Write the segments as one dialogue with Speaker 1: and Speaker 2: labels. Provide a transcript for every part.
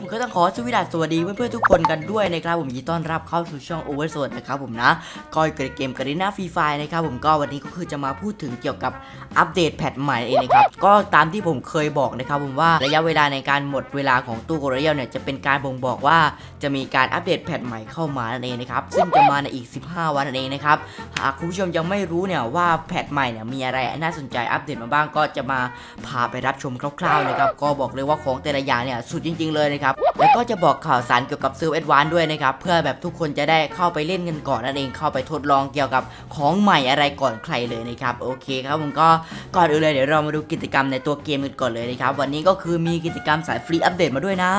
Speaker 1: ผมก็ต้องขอสวีดัสดีเพื่อนๆทุกคนกันด้วยนะครับผมยินดีต้อนรับเข้าสู่ช่อง Over ส่วนนะครับผมนะก็อยู่กับเกมการีนาฟรีไฟนะครับผมก็วันนี้ก็คือจะมาพูดถึงเกี่ยวกับอัปเดตแพทใหม่เองนะครับก็ตามที่ผมเคยบอกนะครับผมว่าระยะเวลาในการหมดเวลาของตู้โกลเด้เนี่ยจะเป็นการบ่งบอกว่าจะมีการอัปเดตแพทใหม่เข้ามานั่นเองนะครับซึ่งจะมาในอีก 15 วันนั่นเองนะครับหากคุณผู้ชมยังไม่รู้เนี่ยว่าแพทใหม่เนี่ยมีอะไรน่าสนใจอัปเดตมาบ้างก็จะมาพาไปรับชมคร่าวๆนะครับก็บอกเลยว่าของแต่ละอย่างเนี่ยสุดจริง ๆเลยนะครับแล้วก็จะบอกข่าวสารเกี่ยวกับซื้อเอ็ดวานด้วยนะครับ เพื่อแบบทุกคนจะได้เข้าไปเล่นกันก่อนนั่นเอง เข้าไปทดลองเกี่ยวกับของใหม่อะไรก่อนใครเลยนะครับ โอเคครับผมก็ก่อนอื่นเลยเดี๋ยวเรามาดูกิจกรรมในตัวเกมกันก่อนเลยนะครับ วันนี้ก็คือมีกิจกรรมสายฟรีอัปเดตมาด้วยนะ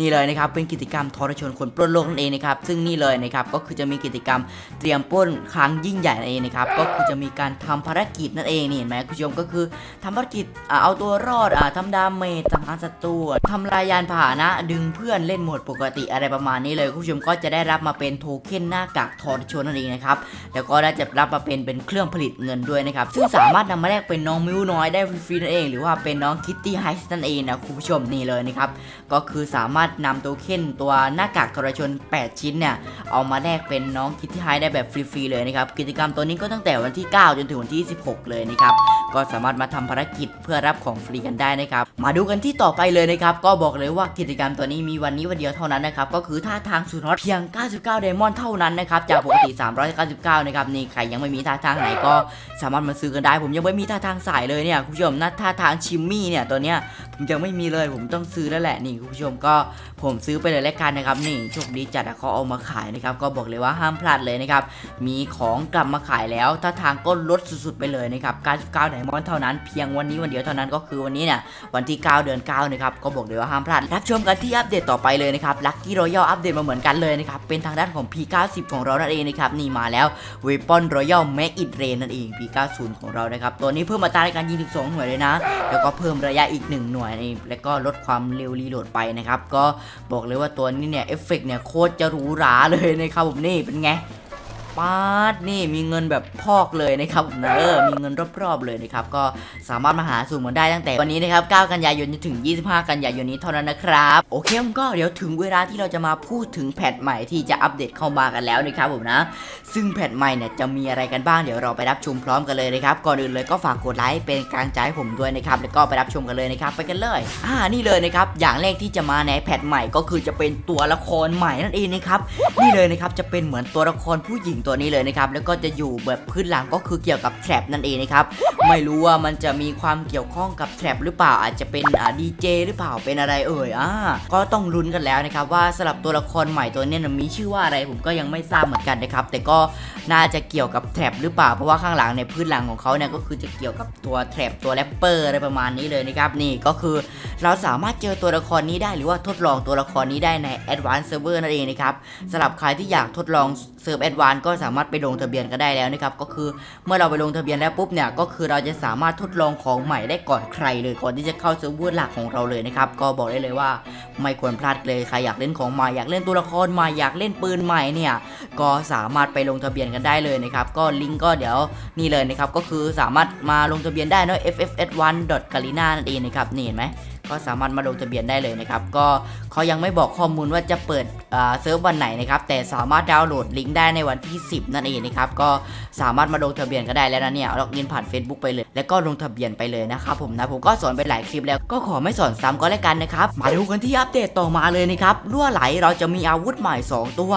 Speaker 1: นี่เลยนะครับ เป็นกิจกรรมทรชนคนปล้นโลกนั่นเองนะครับ ซึ่งนี่เลยนะครับ ก็คือจะมีกิจกรรมเตรียมปล้นครั้งยิ่งใหญ่นั่นเองนะครับ ก็คือจะมีการทำภารกิจนั่นเองนี่เห็นไหมคุณผู้ชมก็คือทำภารกิจอ่าเอาตัวรอดอ่าทำดาเมจสังหารศัตรูทำลายยานพาหนะดึงเพื่อนเล่นโหมดปกติอะไรประมาณนี้เลยคุณผู้ชมก็จะได้รับมาเป็นโทเค็นหน้ากากทอรชนนั่นเองนะครับแล้วก็ได้จะรับมาเป็นเป็นเครื่องผลิตเงินด้วยนะครับซึ่งสามารถนำมาแลกเป็นน้องมิวน้อยได้ฟรีๆนั่นเอง หรือว่าเป็นน้องคิตตี้ไฮส์นั่นเองนะคุณผู้ชมนี่เลยนะครับก็คือสามารถนำโทเค็นตัวหน้ากากทอรชน 8 ชิ้นเนี่ยเอามาแลกเป็นน้องคิตตี้ไฮได้แบบฟรีๆเลยนะครับกิจกรรมตัวนี้ก็ตั้งแต่วันที่ 9 จนถึงวันที่ 16 เลยนะครับก็สามารถมาทำภารกิจเพื่อรับของฟรีกันได้นะครับมาดูกันที่ต่อไปเลยนะครับก็บอกเลยว่ากิจกรรมตัวนี้มีวันนี้วันเดียวเท่านั้นนะครับก็คือท่าทางสุดฮอตเพียง 99 เดมอนเท่านั้นนะครับจากปกติ 399 นะครับนี่ใครยังไม่มีท่าทางไหนก็สามารถมาซื้อกันได้ ผมยังไม่มีท่าทางสายเลยเนี่ยคุณผู้ชมนะท่าทางชิมมี่เนี่ยตัวเนี้ย ยังไม่มีเลยผมต้องซื้อแล้วแหละนี่คุณผู้ชมก็ผมซื้อไปเลยแล้วกันนะครับนี่โชคดีจัดอะเขาเอามาขายนะครับก็บอกเลยว่าห้ามพลาดเลยนะครับมีของกลับมาขายแล้วถ้าทางก็ลดสุดๆไปเลยนะครับ99ไดมอนด์เท่านั้นเพียงวันนี้วันเดียวเท่านั้นก็คือวันนี้เนี่ยวันที่ 9 เดือน9นะครับก็บอกเลยว่าห้ามพลาดรับชมกันที่อัปเดตต่อไปเลยนะครับลัคกี้รอยัลอัปเดตมาเหมือนกันเลยนะครับเป็นทางด้านของ P90 ของเรานั่นเองนะครับนี่มาแล้วเวปอนรอยัลแม็กอิดเรนนั่นเอง P90 ของเรานะครับตัวนี้เพิ่มมาตราในการยิงถึง2หน่วยเลยนะ แล้วก็เพิ่มระยะอีก 1 หน่วยน่อยแล้วก็ลดความเร็วรีโหลดไปนะครับ ก็บอกเลยว่าตัวนี้เนี่ยเอฟเฟกต์เนี่ยโคตรจะหรูหราเลยนะครับผมนี่เป็นไง ปาดนี่มีเงินแบบพอกเลยนะครับผมนะเออมีเงินรอบๆเลยนะครับก็สามารถมาหาสุ่มกันได้ตั้งแต่วันนี้นะครับ 9 กันยายนจนถึง 25 กันยายนนี้เท่านั้นนะครับ โอเคมก็เดี๋ยวถึงเวลาที่เราจะมาพูดถึงแพทใหม่ที่จะอัปเดตเข้ามากันแล้วนะครับผมนะ ซึ่งแพทใหม่เนี่ยจะมีอะไรกันบ้างเดี๋ยวเราไปรับชมพร้อมกันเลยนะครับก่อนอื่นเลยก็ฝากกดไลค์เป็นกำลังใจให้ผมด้วยนะครับแล้วก็ไปรับชมกันเลยนะครับไปกันเลยอ่านี่เลยนะครับอย่างแรกที่จะมาในแพทใหม่ก็คือจะเป็นตัวละครใหม่นั่นเองนะครับนี่เลยนะครับจะเป็นเหมือนตัวละครผู้หญิงตัวนี้เลยนะครับแล้วก็จะอยู่แบบพื้นหลังก็คือเกี่ยวกับแทร็บนั่นเองนะครับไม่รู้ว่ามันจะมีความเกี่ยวข้องกับแทร็บหรือเปล่าอาจจะเป็นอ่าดีเจหรือเปล่าเป็นอะไรเอ่ยอ่าก็ต้องลุ้นกันแล้วนะครับว่าสำหรับตัวละครใหม่ตัวนี้มีชื่อว่าอะไรผมก็ยังไม่ทราบเหมือนกันนะครับแต่ก็น่าจะเกี่ยวกับแทร็บหรือเปล่าเพราะว่าข้างหลังในพื้นหลังของเขาเนี่ยก็คือจะเกี่ยวกับตัวแทร็บตัวแรปเปอร์อะไรประมาณนี้เลยนะครับนี่ก็คือ เราสามารถเจอตัวละครนี้ได้หรือว่าทดลองตัวละครนี้ได้ใน Advanced Server นั่นเองนะครับสำหรับใครที่อยากทดลองเซิร์ฟ advance ก็สามารถไปลงทะเบียนกันได้แล้วนะครับก็คือเมื่อเราไปลงทะเบียนแล้วปุ๊บเนี่ยก็คือเราจะสามารถทดลองของใหม่ได้ก่อนใครเลยก่อนที่จะเข้าเซิร์ฟเวอร์หลักของเราเลยนะครับก็บอกได้เลยว่าไม่ควรพลาดเลยใครอยากเล่นของใหม่อยากเล่นตัวละครใหม่อยากเล่นปืนใหม่เนี่ยก็สามารถไปลงทะเบียนกันได้เลยนะครับก็ลิงก์ก็เดี๋ยวนี่เลยนะครับก็คือสามารถมาลงทะเบียนได้เนอะ ffs1.garena นั่นเองนะครับนี่เห็นไหม ก็สามารถมาลงทะเบียนได้เลยนะครับ ก็เขายังไม่บอกข้อมูลว่าจะเปิดเซิร์ฟวันไหนนะครับ แต่สามารถดาวน์โหลดลิงก์ได้ในวันที่ 10 นั่นเองนะครับ ก็สามารถมาลงทะเบียนก็ได้แล้วนะเนี่ยล็อกอินผ่าน Facebook ไปเลย แล้วก็ลงทะเบียนไปเลยนะครับผมนะ ผมก็สอนไปหลายคลิปแล้ว ก็ขอไม่สอนซ้ำก็แล้วกันนะครับ มาดูกันที่อัปเดตต่อมาเลยนะครับรั่วไหลเราจะมีอาวุธใหม่ 2 ตัว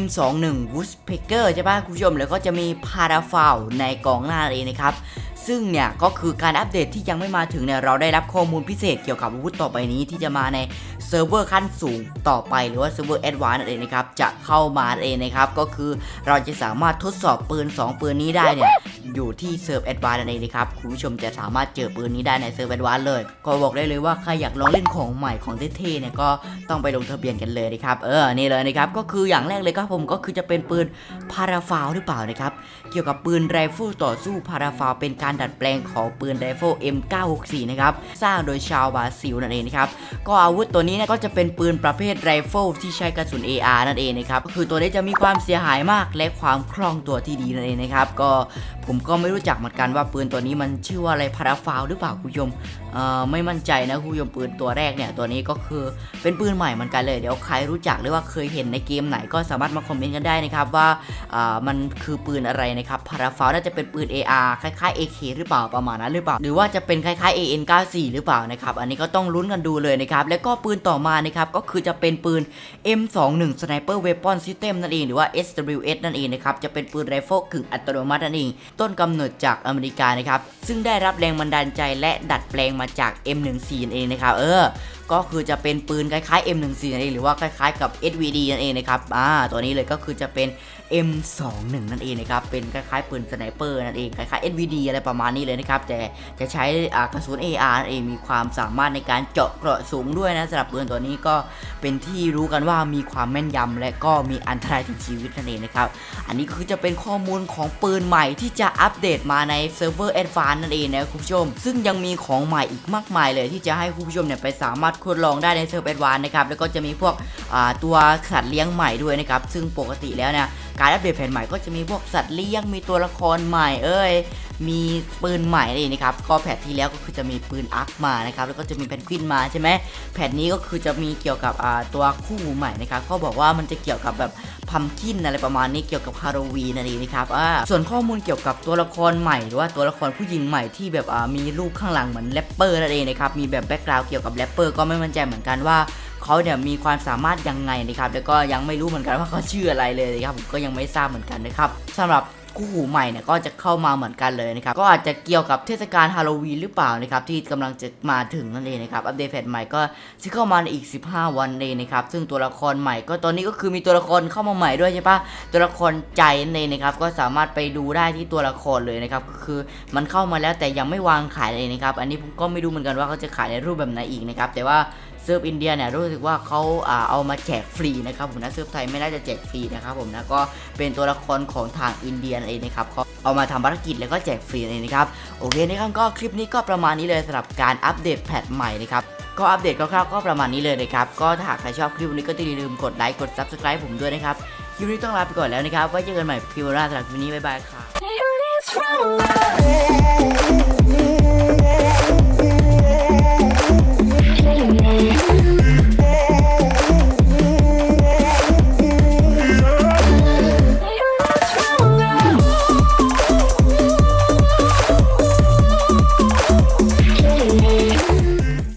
Speaker 1: M21 Woodpecker ใช่ป่ะคุณผู้ชม แล้วก็จะมีพาราฟาวในกองหน้าเองนะครับ ซึ่งเนี่ยก็คือการอัปเดตที่ยังไม่มาถึงเนี่ยเราได้รับข้อมูลพิเศษเกี่ยวกับอาวุธต่อไปนี้ที่จะมาในเซิร์ฟเวอร์ขั้นสูงต่อไปหรือว่าเซิร์ฟเวอร์แอดวานซ์นั่นเองนะครับจะเข้ามาเองนะครับก็คือเราจะสามารถทดสอบปืน 2 ปืนนี้ได้เนี่ยอยู่ที่เซิร์ฟแอดวานซ์นั่นเองนะครับคุณผู้ชมจะสามารถเจอปืนนี้ได้ในเซิร์ฟแอดวานซ์เลย ก็บอกได้เลยว่าใครอยากลองเล่นของใหม่ของเท่ๆเนี่ยก็ต้องไปลงทะเบียนกันเลยนะครับเออนี่เลยนะครับก็คืออย่างแรกเลยครับผมก็คือจะเป็นปืนพาราฟาวหรือเปล่านะครับเกี่ยวกับปืนไรเฟิลต่อสู้พาราฟาวเป็นการดัดแปลงของปืนไรเฟิล M964 นะครับ สร้างโดยชาวบราซิลนั่นเองนะครับ ก็อาวุธตัวนี้นะก็จะเป็นปืนประเภทไรเฟิลที่ใช้กระสุน AR นั่นเองนะครับ ก็คือตัวนี้จะมีความเสียหายมากและความคล่องตัวที่ดีนั่นเองนะครับ ก็ผมก็ไม่รู้จักเหมือนกันว่าปืนตัวนี้มันชื่อว่าอะไรพาราฟาวหรือเปล่าคุณผู้ชมอ่อไม่มั่นใจนะคุณผู้ชมปืนตัวแรกเนี่ยตัวนี้ก็คือเป็นปืนใหม่เหมือนกันเลยเดี๋ยวใครรู้จักหรือว่าเคยเห็นในเกมไหนก็สามารถมาคอมเมนต์กันได้นะครับว่าอ่ามันคือปืนอะไรนะครับพาราฟาวน่าจะเป็นปืน AR คล้ายๆ AK หรือเปล่าประมาณนั้นหรือเปล่า หรือว่าจะเป็นคล้ายๆ AN94 หรือเปล่านะครับ อันนี้ก็ต้องลุ้นกันดูเลยนะครับ แล้วก็ปืนต่อมานะครับก็คือจะเป็นปืน M21 Sniper Weapon System นั่นเองหรือว่า SWS นั่นเองนะครับจะเป็นปืนไรเฟิลกึ่งอัตโนมัตินั่นเองต้นกำเนิดจากอเมริกานะครับซึ่งได้รับแรงบันดาลใจและดัดแปลงมาจาก M14 นั่นเองนะครับเออก็คือจะเป็นปืนคล้ายๆ M14 นั่นเองหรือว่าคล้ายๆกับ SVD นั่นเองนะครับอ่าตัวนี้เลยก็คือจะเป็น M21 นั่นเองนะครับเป็นคล้ายๆปืนสไนเปอร์นั่นเองคล้ายๆ SVD อะไรประมาณนี้เลยนะครับแต่จะใช้กระสุน AR นั่นเองมีความสามารถในการเจาะเกราะสูงด้วยนะสำหรับปืนตัวนี้ก็เป็นที่รู้กันว่ามีความแม่นยำและก็มีอันตรายถึงชีวิตนั่นเองนะครับอันนี้ก็คือจะเป็นข้อมูลของปืนใหม่ที่จะอัปเดตมาในเซิร์ฟเวอร์แอดวานนั่นเองนะคุณผู้ชม ซึ่งยังมีของใหม่อีกมากมายเลยที่จะให้คุณผู้ชมเนี่ยไปสามารถทดลองได้ในเซิร์ฟแอดวานนะครับแล้วก็จะมีพวกตัวสัตว์เลี้ยงใหม่ด้วยนะครับซึ่งปกติแล้วเนี่ย การอัปเดตแผนใหม่ก็จะมีพวกสัตว์เลี้ยงมีตัวละครใหม่เอ้ยมีปืนใหม่นี่นะครับก็แพทที่แล้วก็คือจะมีปืนอัพมานะครับแล้วก็จะมีแพนกวินมาใช่ไหมแพทนี้ก็คือจะมีเกี่ยวกับตัวคู่หูใหม่นะครับเขาบอกว่ามันจะเกี่ยวกับแบบพัมคินอะไรประมาณนี้เกี่ยวกับฮาโลวีนนั่นเองนะครับส่วนข้อมูลเกี่ยวกับตัวละครใหม่หรือว่าตัวละครผู้หญิงใหม่ที่แบบมีรูปข้างหลังเหมือนแรปเปอร์นั่นเองนะครับมีแบบแบ็กกราวด์เกี่ยวกับแรปเปอร์ก็ไม่มั่นใจเหมือนกันว่า เขาเนี่ยมีความสามารถยังไงนะครับแล้วก็ยังไม่รู้เหมือนกันว่าเขาชื่ออะไรเลยนะครับผมก็ยังไม่ทราบเหมือนกันนะครับสำหรับคู่หูใหม่เนี่ยก็จะเข้ามาเหมือนกันเลยนะครับ ก็อาจจะเกี่ยวกับเทศกาลฮาโลวีนหรือเปล่านะครับ ที่กำลังจะมาถึงนั่นเองนะครับ อัปเดตแพทใหม่ก็จะเข้ามาในอีก 15 วันเลยนะครับ ซึ่งตัวละครใหม่ก็ตอนนี้ก็คือมีตัวละครเข้ามาใหม่ด้วยใช่ปะตัวละครใจนั่นเองนะครับ ก็สามารถไปดูได้ที่ตัวละครเลยนะครับ ก็คือมันเข้ามาแล้วแต่ยังไม่วางขายเลยนะครับ อันนี้ผมก็ไม่รู้เหมือนกันว่าเขาจะขายในรูปแบบไหนอีกนะครับ แต่ว่า เซิร์ฟอินเดียเนี่ยรู้สึกว่าเขาอ่าเอามาแจกฟรีนะครับผมนะเซิร์ฟไทยไม่น่าจะแจกฟรีนะครับผมนะก็เป็นตัวละครของทางอินเดียเองนะครับเขาเอามาทำภารกิจแล้วก็แจกฟรีเองนะครับโอเคนะครับก็คลิปนี้ก็ประมาณนี้เลยสำหรับการอัปเดตแพทใหม่นะครับก็อัปเดตคร่าวๆก็ประมาณนี้เลยนะครับ ก็ถ้าหากใครชอบคลิปนี้ก็อย่าลืมกดไลค์กด subscribe ผมด้วยนะครับ คลิปนี้ต้องลาไปก่อนแล้วนะครับ ไว้เจอกันใหม่คลิปหน้าสำหรับคลิปนี้ บ๊ายบายครับ